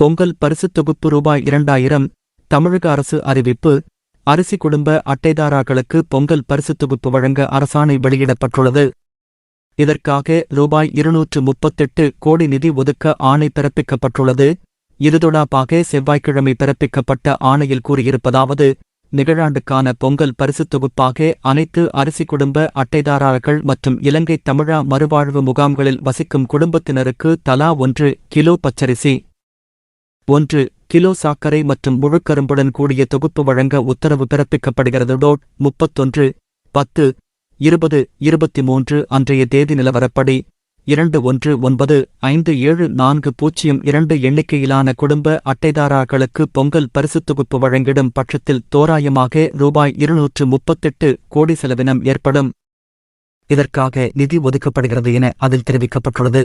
பொங்கல் பரிசுத் தொகுப்பு ரூபாய் இரண்டாயிரம் தமிழக அரசு அறிவிப்பு அரிசி குடும்ப அட்டைதாராக்களுக்கு பொங்கல் பரிசுத் தொகுப்பு வழங்க அரசாணை வெளியிடப்பட்டுள்ளது. இதற்காக ரூபாய் இருநூற்று முப்பத்தெட்டு கோடி நிதி ஒதுக்க ஆணை பிறப்பிக்கப்பட்டுள்ளது. இது தொடர்பாக செவ்வாய்க்கிழமை பிறப்பிக்கப்பட்ட ஆணையில் கூறியிருப்பதாவது நிகழாண்டுக்கான பொங்கல் பரிசுத் தொகுப்பாக அனைத்து அரிசி குடும்ப அட்டைதாரர்கள் மற்றும் இலங்கை தமிழா மறுவாழ்வு முகாம்களில் வசிக்கும் குடும்பத்தினருக்கு தலா ஒன்று கிலோ பச்சரிசி. ஒன்று கிலோ சாக்கரை மற்றும் முழுக்கரும்புடன் கூடிய தொகுப்பு வழங்க உத்தரவு பிறப்பிக்கப்படுகிறது. டோட் முப்பத்தொன்று பத்து இருபது இருபத்தி மூன்று அன்றைய தேதி நிலவரப்படி இரண்டு ஒன்று ஒன்பது ஐந்து ஏழு நான்கு பூஜ்ஜியம் இரண்டு எண்ணிக்கையிலான குடும்ப அட்டைதாரர்களுக்கு பொங்கல் பரிசுத் தொகுப்பு வழங்கிடும் பட்சத்தில் தோராயமாக ரூபாய் இருநூற்று முப்பத்தெட்டு கோடி செலவினம் ஏற்படும். இதற்காக நிதி ஒதுக்கப்படுகிறது என அதில் தெரிவிக்கப்பட்டுள்ளது.